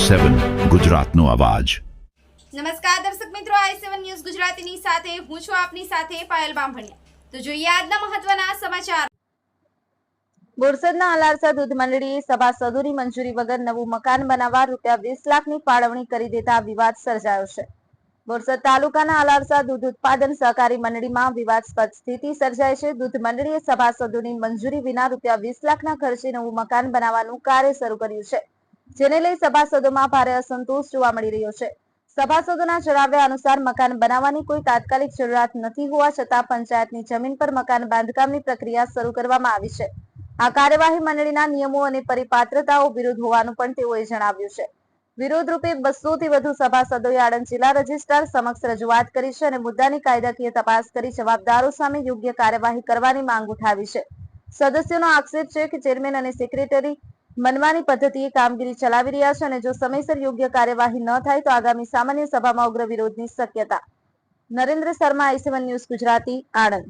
સેવન ગુજરાતનો અવાજ. નમસ્કાર દર્શક મિત્રો આઈ સેવન ન્યૂઝ ગુજરાતીની સાથે હું છું આપની સાથે પાયલ બામભણિયા. તો જોઈએ આજના મહત્વના સમાચાર. બોરસદના અલારસા દૂધ મંડળીએ સભાસદોની મંજૂરી વગર નવું મકાન બનાવવા રૂપિયા વીસ લાખની ફાળવણી કરી દેતા વિવાદ સર્જાયો છે. બોરસદ તાલુકાના અલારસા દૂધ ઉત્પાદન સહકારી મંડળીમાં વિવાદસ્પદ સ્થિતિ સર્જાય છે. દૂધ મંડળીએ સભાસદોની મંજૂરી વિના રૂપિયા વીસ લાખના ખર્ચે નવું મકાન બનાવવાનું કાર્ય શરૂ કર્યું છે. જેને લઈ સભાસદોમાં ભારે અસંતોષ જોવા મળી રહ્યો છે. સભાસદોના જણાવ્યા અનુસાર મકાન બનાવવાની કોઈ તાત્કાલિક જરૂરિયાત નથી હોવા છતાં પંચાયતની જમીન પર મકાન બાંધકામની પ્રક્રિયા શરૂ કરવામાં આવી છે. આ કાર્યવાહી મંડળીના નિયમો અને પરિપાત્રતાઓ વિરુદ્ધ હોવાનું પણ તેઓએ જણાવ્યું છે. વિરોધ રૂપે બસો થી વધુ સભાસદોએ આણંદ જિલ્લા રજિસ્ટ્રાર સમક્ષ રજૂઆત કરી છે અને મુદ્દાની કાયદાકીય તપાસ કરી જવાબદારો સામે યોગ્ય કાર્યવાહી કરવાની માંગ ઉઠાવી છે. સદસ્યોનો આક્ષેપ છે કે ચેરમેન અને સેક્રેટરી મનમાની પદ્ધતિએ કામગીરી ચલાવી રહ્યા છે અને જો સમયસર યોગ્ય કાર્યવાહી ન થાય તો આગામી સામાન્ય સભામાં ઉગ્ર વિરોધની શક્યતા. Narendra Sharma I news Gujarati, Anand.